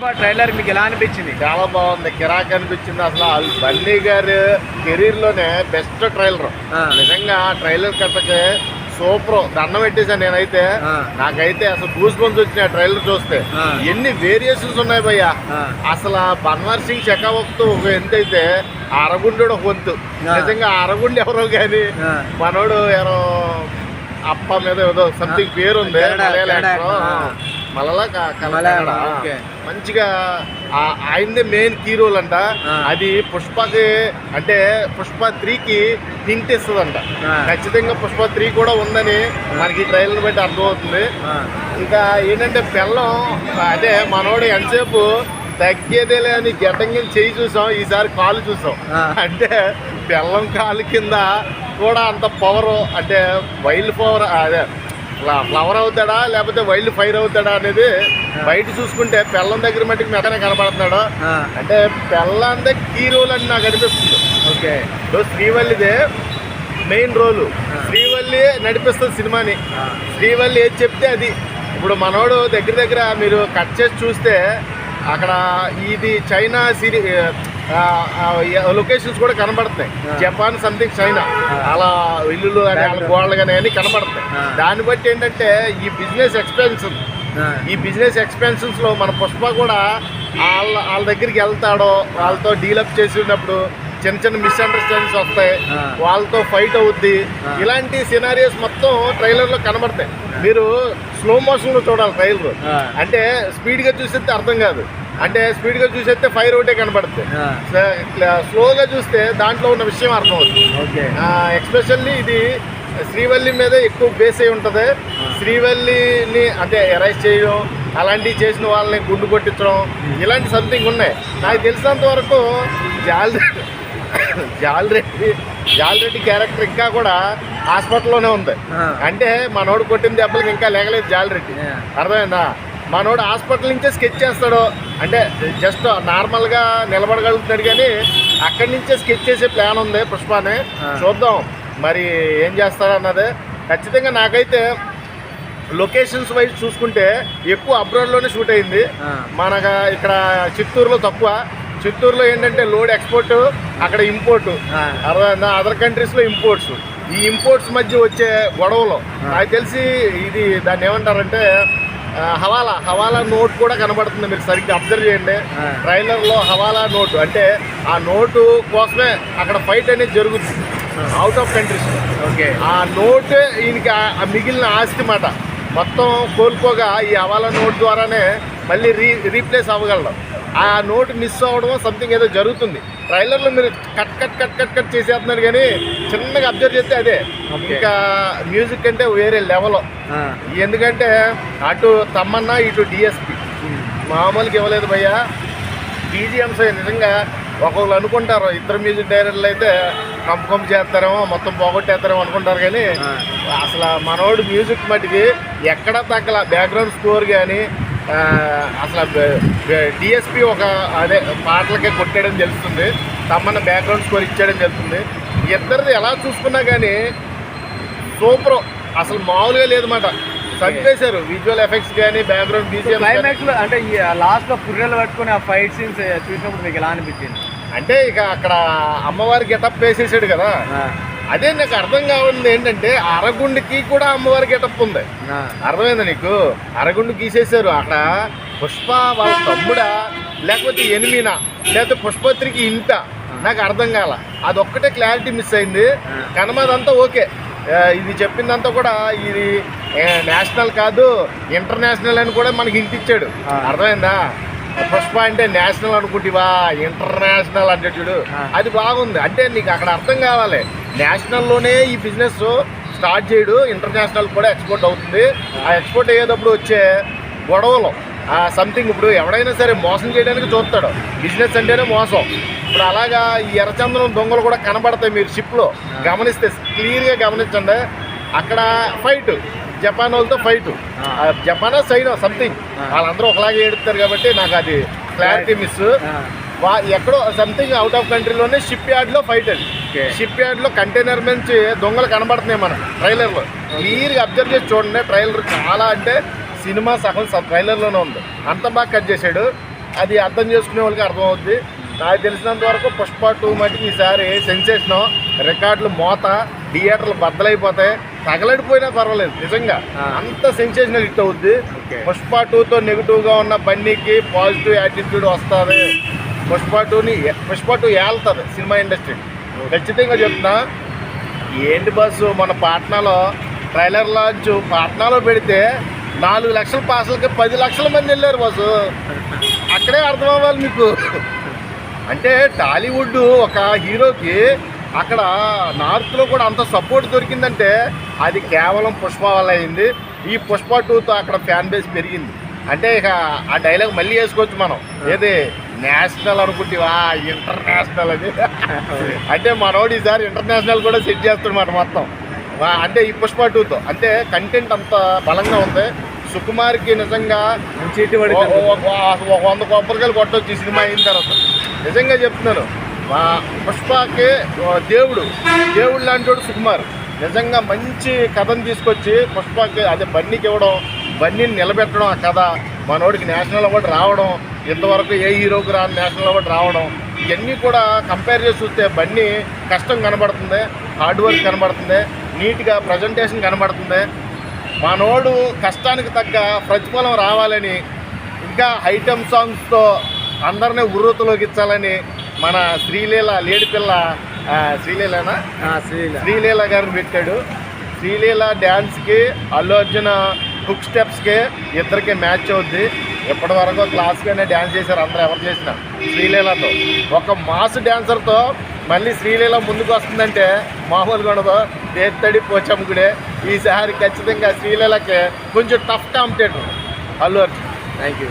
Trailer మీకు ఎలా అనిపించింది? చాలా బాగుంది. కిరాక్ అనిపించింది అసలు. బన్నీ గారు కెరీర్లోనే బెస్ట్ ట్రైలర్. నిజంగా ట్రైలర్ కట్టకి సూపర్. దండం పెట్టేశాను నేనైతే. నాకైతే అసలు గూస్ బంప్స్ వచ్చినాయి ట్రైలర్ చూస్తే. ఎన్ని వేరియేషన్స్ ఉన్నాయి భయ్యా. అసలు బన్వర్ సింగ్ చెకావక్తో ఒక ఎంతైతే ఆ అరగుండు ఒక వంతు. నిజంగా అరగుండు ఎవరో కానీ. మనోడు ఎవరో అప్ప మీద ఏదో సంథింగ్ పేరు ఉంది ఓకే. మంచిగా ఆయనదే మెయిన్ కీ రోల్ అంట. అది పుష్పకి అంటే పుష్ప త్రీకి హింట్ ఇస్తుందంట. ఖచ్చితంగా పుష్ప త్రీ కూడా ఉందని మనకి ఈ ట్రైలర్ బట్టి అర్థమవుతుంది ఇంకా ఏంటంటే బెల్లం అదే మనోడు ఎంతసేపు తగ్గేదేలే అని గడ్డంగా చెయ్యి చూసాం ఈసారి కాలు చూసాం. అంటే బెల్లం కాలు కింద కూడా అంత పవర్ అంటే వైల్డ్ పవర్ అదే ఫ్లవర్ అవుతాడా లేకపోతే వైల్డ్ ఫైర్ అవుతాడా అనేది బయట చూసుకుంటే బెల్లం దగ్గర మట్టుకు మెత్తనే కనపడుతున్నాడు అంటే బెల్లం కీ రోల్ అని నాకు అనిపిస్తుంది. ఓకే. శ్రీవల్లిదే మెయిన్ రోలు. శ్రీవల్లి నడిపిస్తుంది సినిమాని. శ్రీవల్లి ఏది చెప్తే అది. ఇప్పుడు మనోడు దగ్గర దగ్గర మీరు కట్ చేసి చూస్తే అక్కడ ఇది చైనా సిరీ లొకేషన్స్ కూడా కనబడతాయి. Japan something China. అలా ఇల్లులు కానీ. గోడలు కానీ అన్ని కనబడతాయి. దాన్ని బట్టి ఏంటంటే ఈ బిజినెస్ ఎక్స్పెన్షన్ ఈ బిజినెస్ ఎక్స్పెన్షన్స్లో మన పుష్ప కూడా వాళ్ళ వాళ్ళ దగ్గరికి వెళ్తాడో వాళ్ళతో డీలప్ చేసినప్పుడు చిన్న చిన్న మిస్అండర్స్టాండింగ్స్ వస్తాయి. వాళ్ళతో ఫైట్ అవుద్ది. ఇలాంటి సినారియోస్ మొత్తం ట్రైలర్లో కనబడతాయి. మీరు స్లో మోషన్లో చూడాలి ట్రైలర్. అంటే స్పీడ్గా చూసేస్తే అర్థం కాదు. అంటే స్పీడ్గా చూసేస్తే ఫైర్ ఒకటే కనబడుతుంది స్లోగా చూస్తే దాంట్లో ఉన్న విషయం అర్థం అవుతుంది ఓకే ఎక్స్పెషల్లీ ఇది శ్రీవల్లి మీద ఎక్కువ బేస్ అయి ఉంటుంది. శ్రీవల్లిని అంటే ఎరైజ్ చేయడం అలాంటివి చేసిన వాళ్ళని గుండు కొట్టించడం ఇలాంటి సంథింగ్ ఉన్నాయి. నాకు తెలిసినంత వరకు జాల్ జాలరెడ్డి జాలరెడ్డి క్యారెక్టర్ ఇంకా కూడా హాస్పిటల్లోనే ఉంది. అంటే మనోడు కొట్టిన దెబ్బలకి ఇంకా లేగలేదు జాలరెడ్డి. అర్థమైందా? మనోడు హాస్పిటల్ నుంచే స్కెచ్ చేస్తాడు. అంటే జస్ట్ నార్మల్గా నిలబడగలుగుతున్నాడు కానీ అక్కడి నుంచే స్కెచ్ చేసే ప్లాన్ ఉంది పుష్పాని. చూద్దాం. మరి ఏం చేస్తారన్నదే ఖచ్చితంగా నాకైతే లొకేషన్స్ వైజ్ చూసుకుంటే ఎక్కువ అబ్రాడ్లోనే షూట్ అయింది. మనకు ఇక్కడ చిత్తూరులో తక్కువ. చిత్తూరులో ఏంటంటే లోడ్ ఎక్స్పోర్ట్ అక్కడ ఇంపోర్ట్. అర్థమైందా అదర్ కంట్రీస్లో ఇంపోర్ట్స్. ఈ ఇంపోర్ట్స్ మధ్య వచ్చే గొడవలు. నాకు తెలిసి ఇది దాన్ని ఏమంటారంటే హవాలా. హవాలా నోట్ కూడా కనబడుతుంది. మీరు సరిగ్గా అబ్జర్వ్ చేయండి. ట్రైలర్లో హవాలా నోటు. అంటే ఆ నోటు కోసమే అక్కడ ఫైట్ అనేది జరుగుతుంది. Out of countries okay. ఆ నోట్ ఈయనకి మిగిలిన ఆస్తి మాట. మొత్తం కోల్పోగా ఈ హవాలా నోట్ ద్వారానే మళ్ళీ రీ రీప్లేస్ అవ్వగలడం. ఆ నోట్ మిస్ అవ్వడం సంథింగ్ ఏదో జరుగుతుంది. ట్రైలర్లో మీరు cut cut cut cut cut చేసేస్తున్నారు కానీ చిన్నగా అబ్జర్వ్ చేస్తే అదే. ఇంకా మ్యూజిక్ అంటే వేరే లెవెల్ ఎందుకంటే అటు తమ్మన్న ఇటు డిఎస్పి మామూలుగా ఇవ్వలేదు భయ్య. బీజిఎంస్ నిజంగా ఒక్కొక్కరు అనుకుంటారు ఇద్దరు మ్యూజిక్ డైరెక్టర్లు అయితే కంపు కంపు చేస్తారేమో మొత్తం పోగొట్టేస్తారేమో అనుకుంటారు కానీ. అసలు మనోడు మ్యూజిక్ మటుకి ఎక్కడ తగ్గల బ్యాక్గ్రౌండ్ స్కోర్ కానీ అసలు డిఎస్పి ఒక అదే పాటలకే కొట్టేయడం తెలుస్తుంది తమ్మన్న బ్యాక్గ్రౌండ్ స్కోర్ ఇచ్చేయడం తెలుస్తుంది ఇద్దరిది ఎలా చూసుకున్నా కానీ సూపర్. అసలు మామూలుగా లేదన్నమాట. చంపేశారు విజువల్ ఎఫెక్ట్స్ కానీ బ్యాక్గ్రౌండ్ బీజిఎం క్లైమాక్స్లో అంటే లాస్ట్లో పుర్రెలు పట్టుకుని ఆ ఫైట్ సీన్స్ చూసినప్పుడు మీకు ఎలా అనిపించింది? అంటే ఇక అక్కడ అమ్మవారి గెటప్ వేసేసాడు కదా. అదే నాకు అర్థం కావాలి ఏంటంటే అరగుండుకి కూడా అమ్మవారి గెటప్ ఉంది. అర్థమైందా నీకు? అరగుండు గీసేశారు. అక్కడ పుష్ప వాళ్ళ తమ్ముడా లేకపోతే ఎనిమినా లేకపోతే పుష్పత్రికి ఇంట. నాకు అర్థం కాల. అదొక్కటే క్లారిటీ మిస్ అయింది. కనమదంతా ఓకే. ఇది చెప్పిందంతా కూడా ఇది నేషనల్ కాదు ఇంటర్నేషనల్ అని కూడా మనకి ఇంటి ఇచ్చాడు. అర్థమైందా? పుష్ప అంటే నేషనల్ అనుకుంటివా? ఇంటర్నేషనల్ అంటే చూడు. అది బాగుంది. అంటే నీకు అక్కడ అర్థం కావాలి. నేషనల్లోనే ఈ బిజినెస్ స్టార్ట్ చేయడు ఇంటర్నేషనల్ కూడా ఎక్స్పోర్ట్ అవుతుంది. ఆ ఎక్స్పోర్ట్ అయ్యేటప్పుడు వచ్చే గొడవలు సంథింగ్ ఇప్పుడు ఎవడైనా సరే మోసం చేయడానికి చూస్తాడు. బిజినెస్ అంటేనే మోసం. ఇప్పుడు అలాగా ఈ ఎర్రచందనం దొంగలు కూడా కనబడతాయి మీరు షిప్లో. గమనిస్తే క్లియర్గా గమనించండి. అక్కడ ఫైట్ జపాన్ వాళ్ళతో ఫైట్. Japan China something. వాళ్ళందరూ ఒకలాగే ఏడుస్తారు కాబట్టి నాకు అది క్లారిటీ మిస్ వా ఎక్కడో సంథింగ్ అవుట్ ఆఫ్ కంట్రీలోనే షిప్ యార్డ్లో ఫైట్ Okay. షిప్ యార్డ్లో కంటైనర్ నుంచి దొంగలు కనబడుతున్నాయి మన ట్రైలర్లో క్లియర్గా అబ్జర్వ్ చేసి చూడండి ట్రైలర్ చాలా అంటే సినిమా సగం ట్రైలర్లోనే ఉంది. అంత బాగా కట్ చేశాడు. అది అర్థం చేసుకునే వాళ్ళకి అర్థమవుద్ది. నాకు తెలిసినంత వరకు పుష్ప టూ మటుకు ఈసారి సెన్సేషన్ రికార్డులు మోత థియేటర్లు బద్దలైపోతాయి. తగలడిపోయినా పర్వాలేదు నిజంగా. అంత సెన్సేషనల్ హిట్ అవుద్ది. పుష్ప టూతో నెగిటివ్గా ఉన్న బన్నీకి పాజిటివ్ యాటిట్యూడ్ వస్తుంది. పుష్ప టూని పుష్ప టూ ఏళ్తుంది సినిమా ఇండస్ట్రీ. ఖచ్చితంగా చెప్తున్నా ఏంటి బస్సు మన పాట్నాలో ట్రైలర్ లాంచ్ పాట్నాలో పెడితే నాలుగు లక్షల పాసలకి పది లక్షల మంది వెళ్ళారు బస్సు. అక్కడే అర్థం అవ్వాలి మీకు. అంటే టాలీవుడ్ ఒక హీరోకి అక్కడ నార్త్లో కూడా అంత సపోర్ట్ దొరికిందంటే అది కేవలం పుష్ప వల్ల అయింది. ఈ పుష్ప టూతో అక్కడ ఫ్యాన్ బేస్ పెరిగింది. అంటే ఇక ఆ డైలాగ్ మళ్ళీ వేసుకోవచ్చు మనం. ఏది? నేషనల్ అనుకుంటేవా ఇంటర్నేషనల్ అది. అంటే మనోడు ఈసారి ఇంటర్నేషనల్ కూడా సెట్ చేస్తున్నాడు మొత్తం. అంటే ఈ పుష్ప టూతో. అంటే కంటెంట్ అంత బలంగా ఉంది. సుకుమార్కి నిజంగా ఒక వంద కొబ్బరికాయలు కొట్టొచ్చు ఈ సినిమా అయిన తర్వాత. నిజంగా చెప్తున్నాను. మా పుష్పకి దేవుడు. దేవుడు లాంటి వాడు సుకుమార్. నిజంగా మంచి కథను తీసుకొచ్చి పుష్పకి అదే బన్నీకి ఇవ్వడం బన్నీని నిలబెట్టడం ఆ కథ. మనోడికి నేషనల్ అవార్డు రావడం ఇంతవరకు ఏ హీరోకి రాని నేషనల్ అవార్డు రావడం ఇవన్నీ కూడా కంపేర్ చేసి చూస్తే బన్నీ కష్టం కనబడుతుంది హార్డ్ వర్క్ కనబడుతుంది నీట్గా ప్రజెంటేషన్ కనబడుతుంది. మనోడు కష్టానికి తగ్గ ప్రతిఫలం రావాలని ఇంకా ఐటమ్ సాంగ్స్తో అందరినీ ఉర్రూతలోకించాలని మన శ్రీలీల లేడి పిల్ల ఆ, శ్రీలీలనా? శ్రీల శ్రీలీల. గారిని పెట్టాడు. శ్రీలీల డ్యాన్స్కి అల్లు అర్జున్ హుక్ స్టెప్స్కి ఇద్దరికి మ్యాచ్ అవుద్ది. ఇప్పటి వరకు క్లాస్గానే డ్యాన్స్ చేశారు అందరూ ఎవరు చేసినా. శ్రీలీలతో. ఒక మాస్ డ్యాన్సర్తో మళ్ళీ శ్రీలీల ముందుకు వస్తుందంటే మామూలుగా ఉండదు. తేత్తడి పోచమ్ముకుడే ఈసారి ఖచ్చితంగా శ్రీలీలకి కొంచెం tough competitor Allu Arjun. Thank you.